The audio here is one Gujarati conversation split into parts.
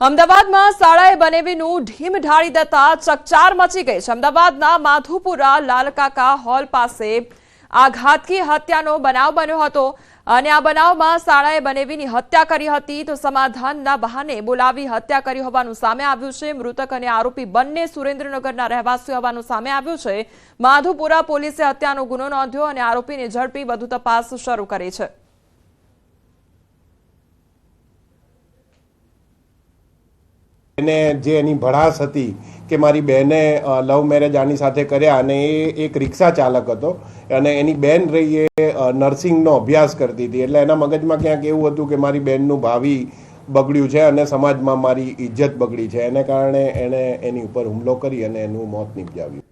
અમદાવાદમાં શાળાએ બનેવીનું ઢીમ ઢાળી દેતા ચકચાર મચી ગઈ છે. અમદાવાદના માધુપુરા લાલકાકા હોલ પાસે આઘાતકી હત્યાનો બનાવ બન્યો હતો અને આ બનાવમાં શાળાએ બનેવીની હત્યા કરી હતી તો સમાધાનના બહાને બોલાવી હત્યા કરી હોવાનું સામે આવ્યું છે. મૃતક અને આરોપી બંને સુરેન્દ્રનગરના રહેવાસી હોવાનું સામે આવ્યું છે. માધુપુરા પોલીસે હત્યાનો ગુનો નોંધ્યો અને આરોપીને ઝડપી વધુ તપાસ શરૂ કરી છે. એને જે એની ભડાસ હતી કે મારી બહેને લવ મેરેજ આની સાથે કર્યા અને એ એક રિક્ષા ચાલક હતો અને એની બેન રહી એ નર્સિંગનો અભ્યાસ કરતી હતી. એટલે એના મગજમાં ક્યાંક એવું હતું કે મારી બહેનનું ભાવિ બગડ્યું છે અને સમાજમાં મારી ઇજ્જત બગડી છે. એને કારણે એણે એની ઉપર હુમલો કરી અને એનું મોત નિપજાવ્યું.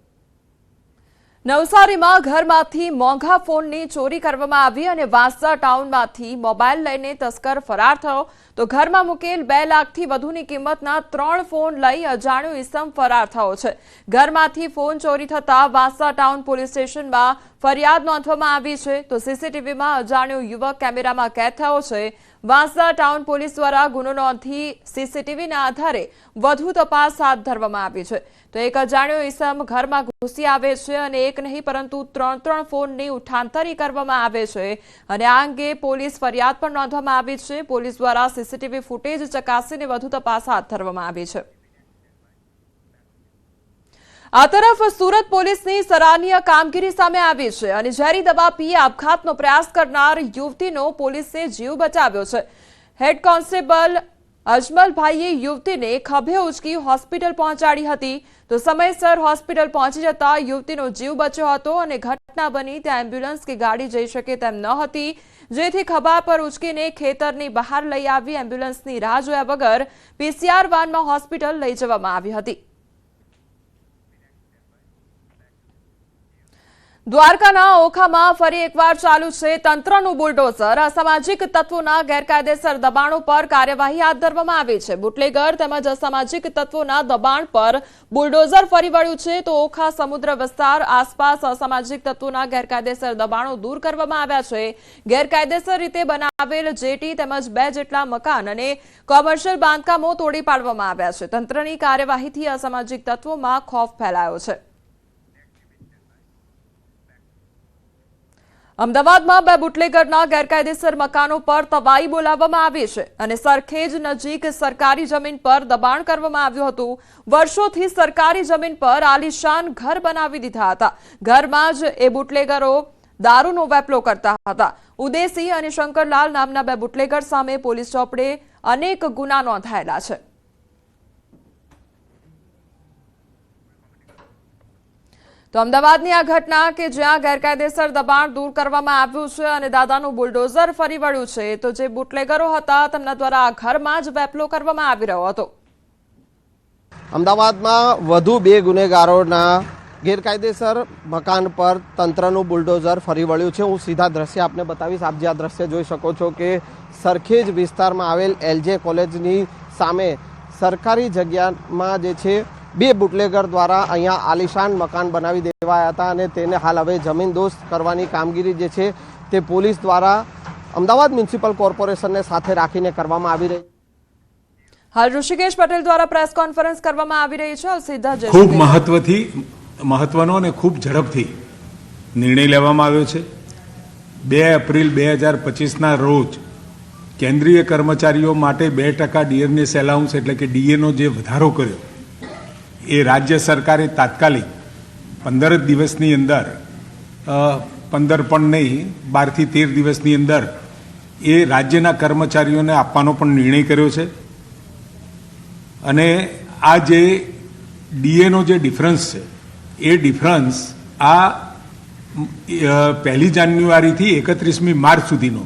નવસારીમાં ઘરમાંથી મોંઘા ફોનની ચોરી કરવામાં આવી અને વાંસદા ટાઉનમાંથી મોબાઈલ લઈને તસ્કર ફરાર થયો. તો ઘરમાં મૂકેલ બે લાખથી વધુની કિંમતના ત્રણ ફોન લઈ અજાણ્યો ઇસમ ફરાર થયો છે. ઘરમાંથી ફોન ચોરી થતાં વાંસદા ટાઉન પોલીસ સ્ટેશનમાં ફરિયાદ નોંધવામાં આવી છે. તો સીસીટીવીમાં અજાણ્યો યુવક કેમેરામાં કેદ થયો છે. વાંસદા ટાઉન પોલીસ દ્વારા ગુનો નોંધી સીસીટીવીના આધારે વધુ તપાસ હાથ ધરવામાં આવી છે. તો એક અજાણ્યો ઈસમ ઘરમાં ઘૂસી આવે છે અને એક નહીં, પરંતુ ત્રણ ત્રણ ફોનની ઉઠાંતરી કરવામાં આવે છે અને આ અંગે પોલીસ ફરિયાદ પણ નોંધવામાં આવી છે. પોલીસ દ્વારા સીસીટીવી ફૂટેજ ચકાસીને વધુ તપાસ હાથ ધરવામાં આવી છે. આ તરફ સુરત પોલીસની સરાહનીય કામગીરી સામે આવી છે અને ઝેરી દવા પી આપઘાતનો પ્રયાસ કરનાર યુવતીનો પોલીસે જીવ બચાવ્યો છે. હેડ કોન્સ્ટેબલ અજમલભાઈએ યુવતીને ખભે ઉચકી હોસ્પિટલ પહોંચાડી હતી. તો સમયસર હોસ્પિટલ પહોંચી જતા યુવતીનો જીવ બચ્યો હતો અને ઘટના બની ત્યાં એમ્બ્યુલન્સ કે ગાડી જઈ શકે તેમ ન હતી. જેથી ખભા પર ઉચકીને ખેતરની બહાર લઈ આવી એમ્બ્યુલન્સની રાહ જોયા વગર પીસીઆર વાનમાં હોસ્પિટલ લઈ જવામાં આવી હતી. દ્વારકાના ઓખામાં ફરી એકવાર ચાલુ છે તંત્રનું બુલડોઝર. અસામાજિક તત્વોના ગેરકાયદેસર દબાણો પર કાર્યવાહી હાથ ધરવામાં આવી છે. બુટલેગર તેમજ અસામાજિક તત્વોના દબાણ પર બુલડોઝર ફરી વળ્યું છે તો ઓખા સમુદ્ર વિસ્તાર આસપાસ અસામાજિક તત્વોના ગેરકાયદેસર દબાણો દૂર કરવામાં આવ્યા છે. ગેરકાયદેસર રીતે બનાવેલ જેટી તેમજ બે જેટલા મકાન અને કોમર્શિયલ બાંધકામો તોડી પાડવામાં આવ્યા છે. તંત્રની કાર્યવાહીથી અસામાજિક તત્વોમાં ખોફ ફેલાયો છે. અમદાવાદમાં બે બુટલેગરના ગેરકાયદેસર મકાનો પર તવાઈ બોલાવવામાં આવી છે અને સરખેજ નજીક સરકારી જમીન પર દબાણ કરવામાં આવ્યું હતું. વર્ષોથી સરકારી જમીન પર આલિશાન ઘર બનાવી દીધા હતા. ઘરમાં જ એ બુટલેગરો દારૂનો વેપલો કરતા હતા. ઉદેસી અને શંકરલાલ નામના બે બુટલેગર સામે પોલીસ ચોપડે અનેક ગુના નોંધાયેલા છે. તો અમદાવાદની આ ઘટના કે જ્યાં ગેરકાયદેસર દબાણ દૂર કરવામાં આવ્યું છે અને દાદાનું બુલડોઝર ફરી વળ્યું છે, તો જે બુટલેગરો હતા તેમના દ્વારા આ ઘરમાં જ વેપલો કરવામાં આવી રહ્યો હતો. અમદાવાદમાં વધુ બે ગુનેગારોના ગેરકાયદેસર મકાન પર તંત્રનું બુલડોઝર ફરી વળ્યું છે. હું સીધા દ્રશ્ય આપને બતાવીશ. આપ જે આ દ્રશ્ય જોઈ શકો છો કે સરખેજ વિસ્તારમાં આવેલ એલજે કોલેજની સામે સરકારી જગ્યામાં જે છે બે બુટલેગર દ્વારા અહીંયા આલિશાન મકાન બનાવી દેવાયા હતા અને તેને હાલ હવે જમીન દોસ્ત કરવાની કામગીરી જે છે તે પોલીસ દ્વારા અમદાવાદ મ્યુનિસિપલ કોર્પોરેશનને સાથે રાખીને કરવામાં આવી રહી હાલ ઋષિકેશ પટેલ દ્વારા પ્રેસ કોન્ફરન્સ કરવામાં આવી રહી છે. સીધા ખૂબ મહત્વથી મહત્વનો અને ખૂબ ઝડપથી નિર્ણય લેવામાં આવ્યો છે. બે એપ્રિલ બે હજાર પચીસના રોજ કેન્દ્રીય કર્મચારીઓ માટે બે ટકા ડીએનએસ એલાઉન્સ એટલે કે ડીએનો જે વધારો કર્યો એ રાજ્ય સરકારે તાત્કાલિક પંદર દિવસની અંદર પંદર પણ નહીં બારથી તેર દિવસની અંદર એ રાજ્યના કર્મચારીઓને આપવાનો પણ નિર્ણય કર્યો છે. અને આ જે ડીએનો જે ડિફરન્સ છે, એ ડિફરન્સ આ પહેલી જાન્યુઆરીથી એકત્રીસમી માર્ચ સુધીનો.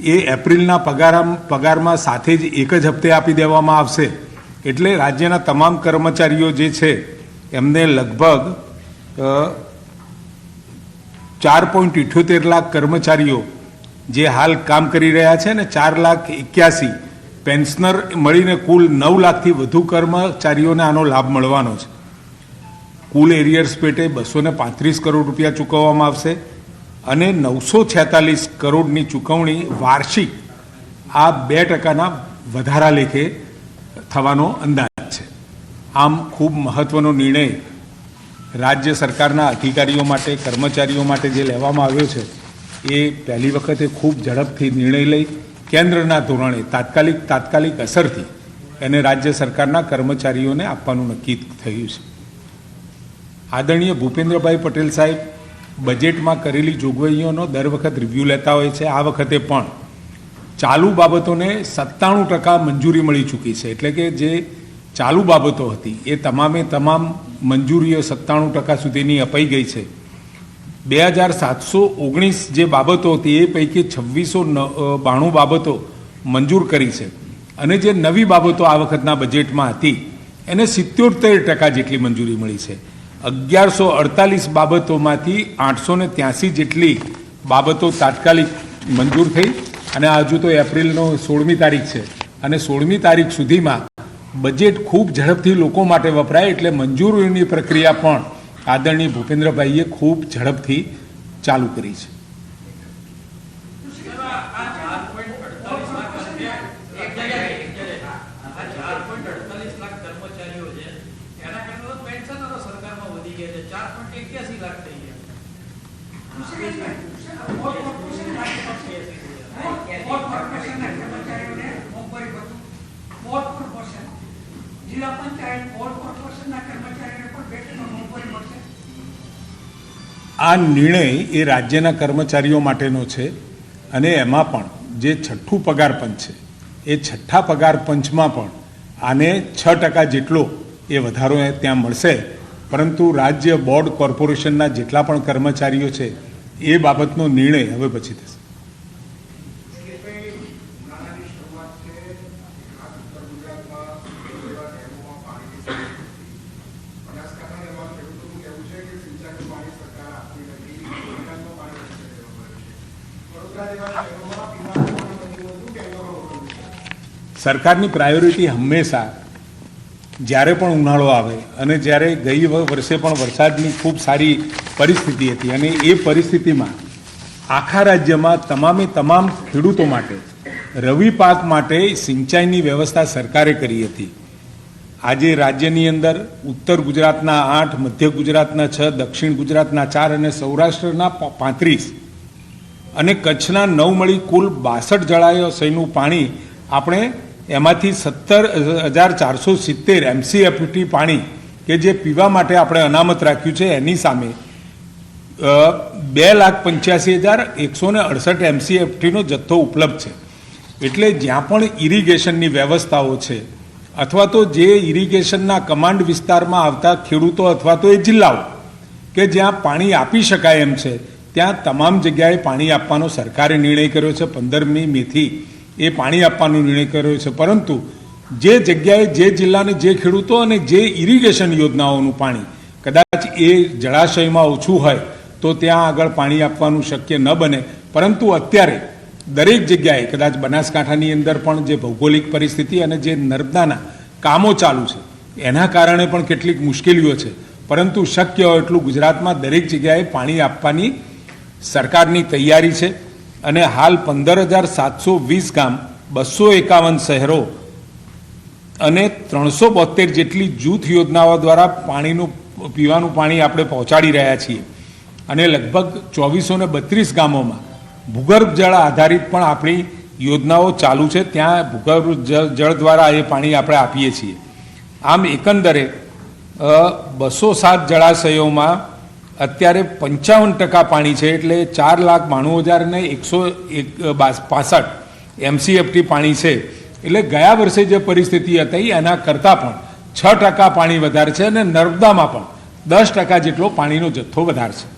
એ એપ્રિલના પગાર, પગારમાં સાથે જ એક જ હપ્તે આપી દેવામાં આવશે. એટલે રાજ્યના તમામ કર્મચારીઓ જે છે, એમને લગભગ ચાર પોઈન્ટ ઇઠ્યોતેર લાખ કર્મચારીઓ જે હાલ કામ કરી રહ્યા છે ને ચાર લાખ એક્યાસી પેન્શનર મળીને કુલ નવ લાખથી વધુ કર્મચારીઓને આનો લાભ મળવાનો છે. કુલ એરિયર્સ પેટે બસો ને પાંત્રીસ કરોડ રૂપિયા ચૂકવવામાં આવશે અને નવસો છેતાલીસ કરોડની ચૂકવણી વાર્ષિક આ બે ટકાના વધારા લેખે થવાનો અંદાજ છે. આમ ખૂબ મહત્વનો નિર્ણય રાજ્ય સરકારના અધિકારીઓ માટે, કર્મચારીઓ માટે જે લેવામાં આવ્યો છે, એ પહેલી વખતે ખૂબ ઝડપથી નિર્ણય લઈ, કેન્દ્રના ધોરણે તાત્કાલિક તાત્કાલિક અસરથી એને રાજ્ય સરકારના કર્મચારીઓને આપવાનું નક્કી થયું છે. આદરણીય ભૂપેન્દ્રભાઈ પટેલ સાહેબ, બજેટમાં કરેલી જોગવાઈઓનો દર વખત રિવ્યૂ લેતા હોય છે, આ વખતે પણ ચાલુ બાબતોને સત્તાણું ટકા મંજૂરી મળી ચૂકી છે. એટલે કે જે ચાલુ બાબતો હતી, એ તમામે તમામ મંજૂરીઓ સત્તાણું ટકા સુધીની અપાઈ ગઈ છે. બે હજાર સાતસો ઓગણીસ જે બાબતો હતી, એ પૈકી છવ્વીસો બાણું બાબતો મંજૂર કરી છે. અને જે નવી બાબતો આ વખતના બજેટમાં હતી, એને સિત્યોતેર ટકા જેટલી મંજૂરી મળી છે. અગિયારસો અડતાલીસ બાબતોમાંથી આઠસો ત્યાસી જેટલી બાબતો તાત્કાલિક મંજૂર થઈ અને હજુ તો એપ્રિલનો સોળમી તારીખ છે. અને સોળમી તારીખ સુધીમાં બજેટ ખૂબ ઝડપથી લોકો માટે વપરાય એટલે મંજૂરીની પ્રક્રિયા પણ આદરણીય ભૂપેન્દ્રભાઈએ ખૂબ ઝડપથી ચાલુ કરી છે. જિલ્લા પંચાયત બોર્ડ કોર્પોરેશનના કર્મચારીઓને પણ બે ટકા મોંઘવારી મળશે આ નિર્ણય એ રાજ્યના કર્મચારીઓ માટેનો છે અને એમાં પણ જે છઠ્ઠું પગાર પંચ છે, એ છઠ્ઠા પગાર પંચમાં પણ આને છ ટકા જેટલો એ વધારો ત્યાં મળશે. પરંતુ રાજ્ય બોર્ડ કોર્પોરેશનના જેટલા પણ કર્મચારીઓ છે, એ બાબતનો નિર્ણય હવે પછી થશે. સરકારની પ્રાયોરિટી હંમેશા જ્યારે પણ ઉનાળો આવે અને જ્યારે ગઈ વર્ષે પણ વરસાદની ખૂબ સારી પરિસ્થિતિ હતી અને એ પરિસ્થિતિમાં આખા રાજ્યમાં તમામે તમામ ખેડૂતો માટે, રવિ પાક માટે સિંચાઈની વ્યવસ્થા સરકારે કરી હતી. આજે રાજ્યની અંદર ઉત્તર ગુજરાતના આઠ, મધ્ય ગુજરાતના છ, દક્ષિણ ગુજરાતના ચાર અને સૌરાષ્ટ્રના પાંત્રીસ અને કચ્છના નવ મળી કુલ બાસઠ જળાશયનું પાણી આપણે એમાંથી સત્તર હજાર ચારસો સિત્તેર એમસીએફટી પાણી કે જે પીવા માટે આપણે અનામત રાખ્યું છે, એની સામે બે લાખ પંચ્યાસી હજાર એકસો ને અડસઠ એમસીએફટીનો જથ્થો ઉપલબ્ધ છે. એટલે જ્યાં પણ ઇરિગેશનની વ્યવસ્થાઓ છે, અથવા તો જે ઇરિગેશનના કમાન્ડ વિસ્તારમાં આવતા ખેડૂતો અથવા તો એ જિલ્લાઓ, કે જ્યાં પાણી આપી શકાય એમ છે ત્યાં તમામ જગ્યાએ પાણી આપવાનો સરકારે નિર્ણય કર્યો છે. પંદરમી મેથી એ પાણી આપવાનો નિર્ણય કર્યો છે. પરંતુ જે જગ્યાએ, જે જિલ્લાને જે ખેડૂતો અને જે ઇરિગેશન યોજનાઓનું પાણી કદાચ એ જળાશયમાં ઓછું હોય, તો ત્યાં આગળ પાણી આપવાનું શક્ય ન બને. પરંતુ અત્યારે દરેક જગ્યાએ, કદાચ બનાસકાંઠાની અંદર પણ જે ભૌગોલિક પરિસ્થિતિ અને જે નર્મદાના કામો ચાલુ છે, એના કારણે પણ કેટલીક મુશ્કેલીઓ છે. પરંતુ શક્ય હોય એટલું ગુજરાતમાં દરેક જગ્યાએ પાણી આપવાની સરકારની તૈયારી છે અને હાલ પંદર હજાર સાતસો વીસ ગામ બસો એકાવન શહેરો અને ત્રણસો બોતેર જેટલી જૂથ યોજનાઓ દ્વારા પાણીનું, પીવાનું પાણી આપણે પહોંચાડી રહ્યા છીએ. અને લગભગ ચોવીસો ને બત્રીસ ગામોમાં ભૂગર્ભ જળ આધારિત પણ આપણી યોજનાઓ ચાલુ છે. ત્યાં ભૂગર્ભ જળ દ્વારા એ પાણી આપણે આપીએ છીએ. આમ એકંદરે બસો સાત જળાશયોમાં અત્યારે પંચાવન ટકા પાણી છે એટલે ચાર લાખ બાણું હજાર ને એકસો એક પાસઠ એમસીએફટી પાણી છે. એટલે ગયા વર્ષે જે પરિસ્થિતિ હતી, એના કરતાં પણ છ ટકા પાણી વધારે છે અને નર્મદામાં પણ દસ ટકા જેટલો પાણીનો જથ્થો વધારે છે.